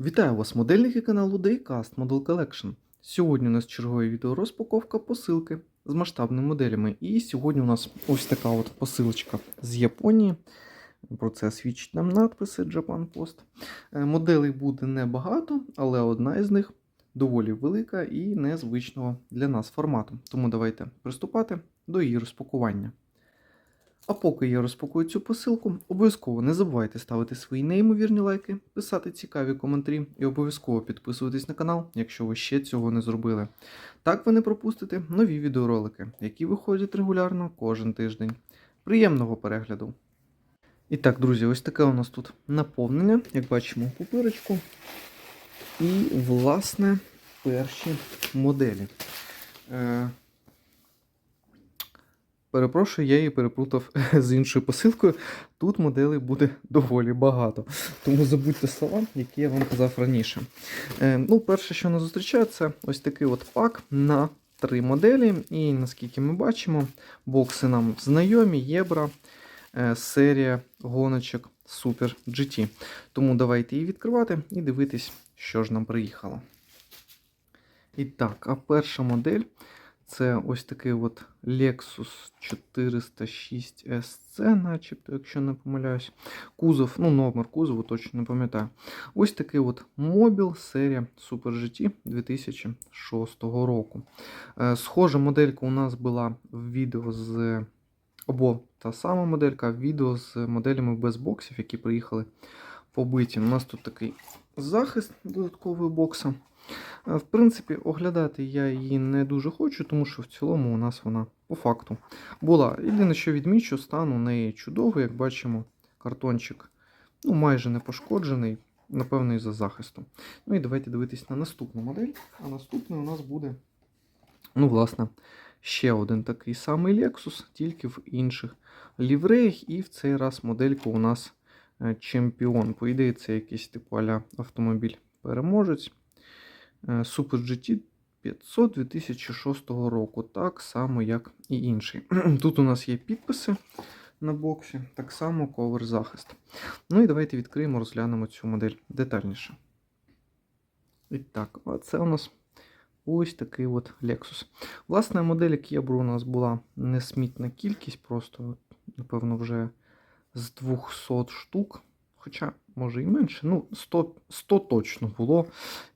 Вітаю вас, модельники каналу Daycast Model Collection. Сьогодні у нас чергове відео розпаковка посилки з масштабними моделями. І сьогодні у нас ось така от посилочка з Японії. Про це свідчить нам надписи Japan Post. Е, Моделей буде небагато, але одна із них доволі велика і незвичного для нас формату. Тому давайте приступати до її розпакування. А поки я розпакую цю посилку, обов'язково не забувайте ставити свої неймовірні лайки, писати цікаві коментарі і обов'язково підписуватись на канал, якщо ви ще цього не зробили. Так ви не пропустите нові відеоролики, які виходять регулярно кожен тиждень. Приємного перегляду! І так, друзі, ось таке у нас тут наповнення, як бачимо, пупирочку. І, власне, перші моделі. Перепрошую, я її переплутав з іншою посилкою. Тут моделей буде доволі багато. Тому забудьте слова, які я вам казав раніше. Е, ну, перше, що нас зустрічає, це ось такий от пак на три моделі. І наскільки ми бачимо, бокси нам знайомі, Єбра, е, серія гоночок Super GT. Тому давайте її відкривати і дивитись, що ж нам приїхало. І так, а перша модель. Це ось такий от Lexus 406 SC, начебто, якщо не помиляюсь. Кузов, ну, номер кузову, точно не пам'ятаю. Ось такий от мобіл серія Super GT 2006 року. Е, Схожа моделька у нас була в відео з. Або та сама моделька, в відео з моделями без боксів, які приїхали побиті. У нас тут такий захист додатковий бокса. Е, В принципі, оглядати я її не дуже хочу, тому що в цілому у нас вона по факту була. Єдине, що відмічу, стан у неї чудовий, як бачимо, картончик ну, майже не пошкоджений, напевно, із-за захисту. Ну і давайте дивитись на наступну модель. А наступний у нас буде, ну, власне, ще один такий самий Lexus, тільки в інших лівреях. І в цей раз моделька у нас е, чемпіон. По ідеї, це якийсь типу аля автомобіль переможець. Е, Super GT 500 2006 року, так само, як і інший. Тут у нас є підписи на боксі, так само ковер захист. Ну і давайте відкриємо, розглянемо цю модель детальніше. І так, це у нас ось такий от Lexus. Власне, модель Кєбру у нас була несмітна кількість, просто, напевно, вже з 200 штук. Хоча, може і менше, ну, 100, 100 точно було.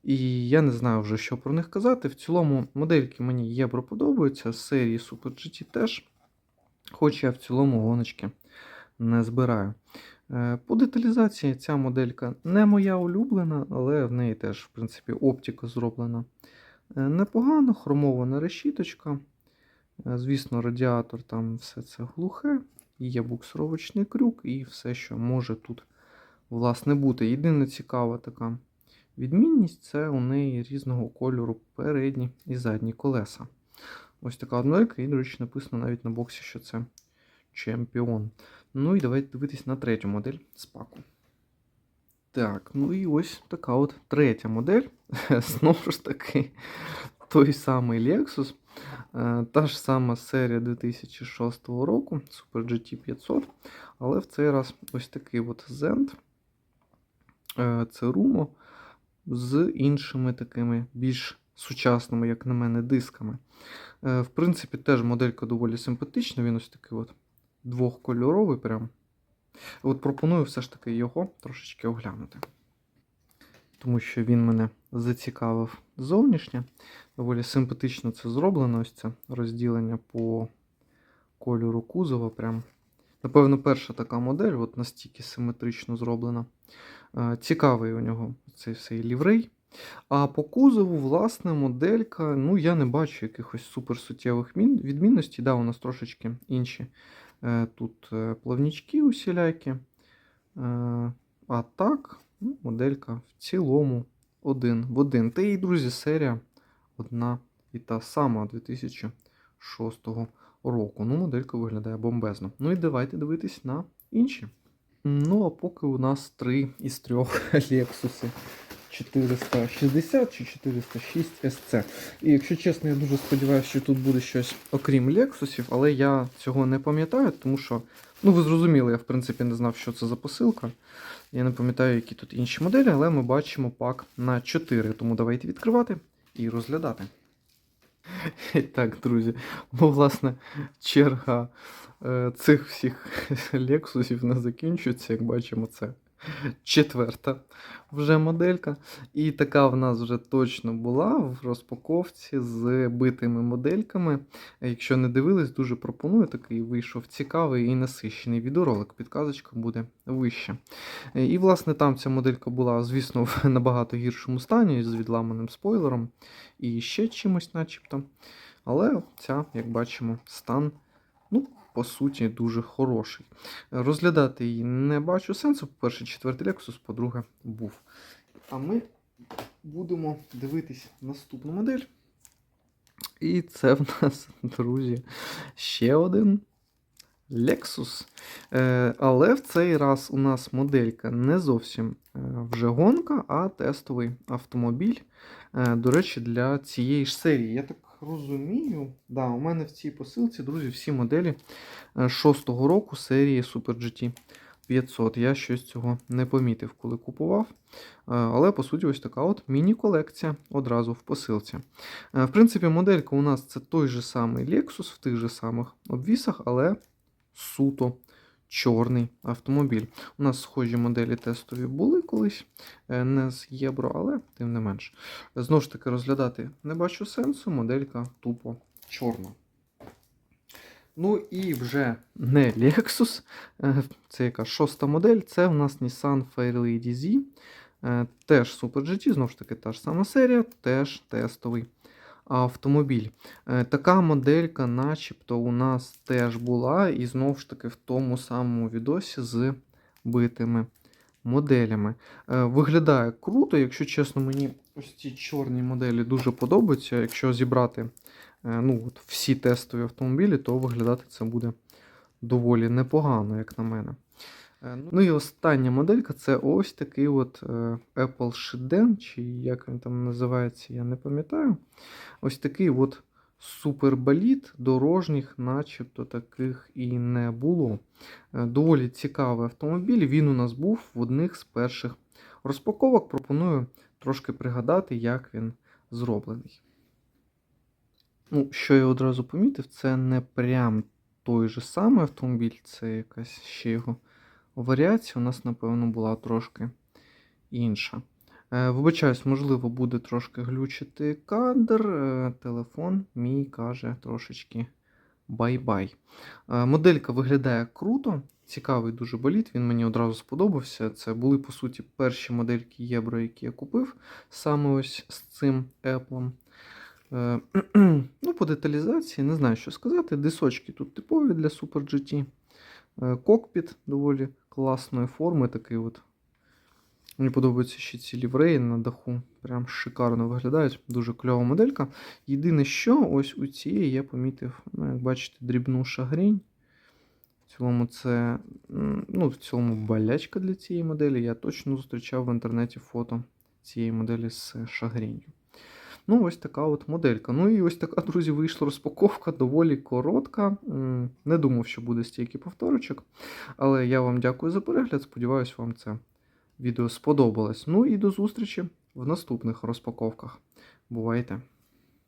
І я не знаю вже, що про них казати. В цілому, модельки мені євро подобаються, серії Super GT теж. Хоч я в цілому гоночки не збираю. Е, По деталізації ця моделька не моя улюблена, але в неї теж, в принципі, оптика зроблена е, непогано, хромована решіточка. Е, Звісно, радіатор там все це глухе, є буксировочний крюк і все, що може тут власне бути. Єдина цікава така відмінність це у неї різного кольору передні і задні колеса. Ось така однойка, і, до речі, написано навіть на боксі, що це чемпіон. Ну і давайте дивитись на третю модель з паку. Так, ну і ось така от третя модель. Знову ж таки, той самий Lexus. Е, Та ж сама серія 2006 року, Super GT 500. Але в цей раз ось такий от Zend. Е, Це Rumo з іншими такими більш сучасними, як на мене, дисками. Е, В принципі, теж моделька доволі симпатична. Він ось такий от двохкольоровий. прям. От пропоную все ж таки його трошечки оглянути. Тому що він мене зацікавив зовнішнє. Доволі симпатично це зроблено. Ось це розділення по кольору кузова. Прям. Напевно, перша така модель, от настільки симетрично зроблена. Е, Цікавий у нього цей цей ліврей. А по кузову, власне, моделька, ну, я не бачу якихось суперсуттєвих відмінностей. Да, у нас трошечки інші е, тут е, плавнічки усілякі. А так, ну, моделька в цілому один в один. Та і, друзі, серія одна і та сама 2006 року. Ну, моделька виглядає бомбезно. Ну і давайте дивитись на інші. Ну, а поки у нас три із трьох Lexus 460 чи 406 SC. І якщо чесно, я дуже сподіваюся, що тут буде щось окрім Лексусів, але я цього не пам'ятаю, тому що, ну ви зрозуміли, я в принципі не знав, що це за посилка. Я не пам'ятаю, які тут інші моделі, але ми бачимо пак на 4. Тому давайте відкривати і розглядати. Так, друзі, ну, власне, черга е, цих всіх Лексусів не закінчується, як бачимо, це четверта вже моделька. І така в нас вже точно була в розпаковці з битими модельками. Якщо не дивились, дуже пропоную. Такий вийшов цікавий і насищений відеоролик. Підказочка буде вища. І, власне, там ця моделька була, звісно, в набагато гіршому стані з відламаним спойлером і ще чимось, начебто. Але ця, як бачимо, стан, ну, по суті, дуже хороший. Розглядати її не бачу сенсу. По-перше, четвертий Lexus, по-друге, був. А ми будемо дивитись наступну модель. І це в нас, друзі, ще один Lexus. Е, але в цей раз у нас моделька не зовсім е, вже гонка, а тестовий автомобіль. Е, до речі, для цієї ж серії. Я так розумію, да, у мене в цій посилці, друзі, всі моделі е, шостого року серії Super GT 500. Я щось цього не помітив, коли купував. Е, Але, по суті, ось така от міні-колекція одразу в посилці. Е, В принципі, моделька у нас це той же самий Lexus в тих же самих обвісах, але суто чорний автомобіль. У нас схожі моделі тестові були колись, е, не з євро, але тим не менш. Знову ж таки, розглядати не бачу сенсу, моделька тупо чорна. Ну і вже не Lexus, е, це яка шоста модель, це у нас Nissan Fairlady Z. Е, Теж Super GT, знову ж таки, та ж сама серія, теж тестовий автомобіль. Е, Така моделька, начебто, у нас теж була, і знову ж таки в тому самому відосі з битими моделями. Е, Виглядає круто, якщо чесно, мені ось ці чорні моделі дуже подобаються. Якщо зібрати е, ну, от всі тестові автомобілі, то виглядати це буде доволі непогано, як на мене. Е, Ну і остання моделька це ось такий от е, Apple Shiden, чи як він там називається, я не пам'ятаю. Ось такий от суперболіт дорожніх, начебто таких і не було. Е, Доволі цікавий автомобіль. Він у нас був в одних з перших розпаковок. Пропоную трошки пригадати, як він зроблений. Ну, що я одразу помітив, це не прям той же самий автомобіль, це якась ще його варіація. У нас, напевно, була трошки інша. Е, Вибачаюсь, можливо, буде трошки глючити кадр. Е, Телефон мій каже трошечки бай-бай. Е, Моделька виглядає круто, цікавий дуже боліт, він мені одразу сподобався. Це були, по суті, перші модельки Євро, які я купив саме ось з цим Apple. Ну, по деталізації, не знаю, що сказати. Дисочки тут типові для Super GT. Е, Кокпіт доволі класної форми, такий от. Мені подобаються ще ці лівреї на даху. Прям шикарно виглядають. Дуже кльова моделька. Єдине, що ось у цієї я помітив, ну, як бачите, дрібну шагрінь. В цілому це ну, в цілому болячка для цієї моделі. Я точно зустрічав в інтернеті фото цієї моделі з шагрінню. Ну, ось така от моделька. Ну і ось така, друзі, вийшла розпаковка, доволі коротка. Не думав, що буде стільки повторочок. Але я вам дякую за перегляд. Сподіваюсь, вам це відео сподобалось. Ну і до зустрічі в наступних розпаковках. Бувайте!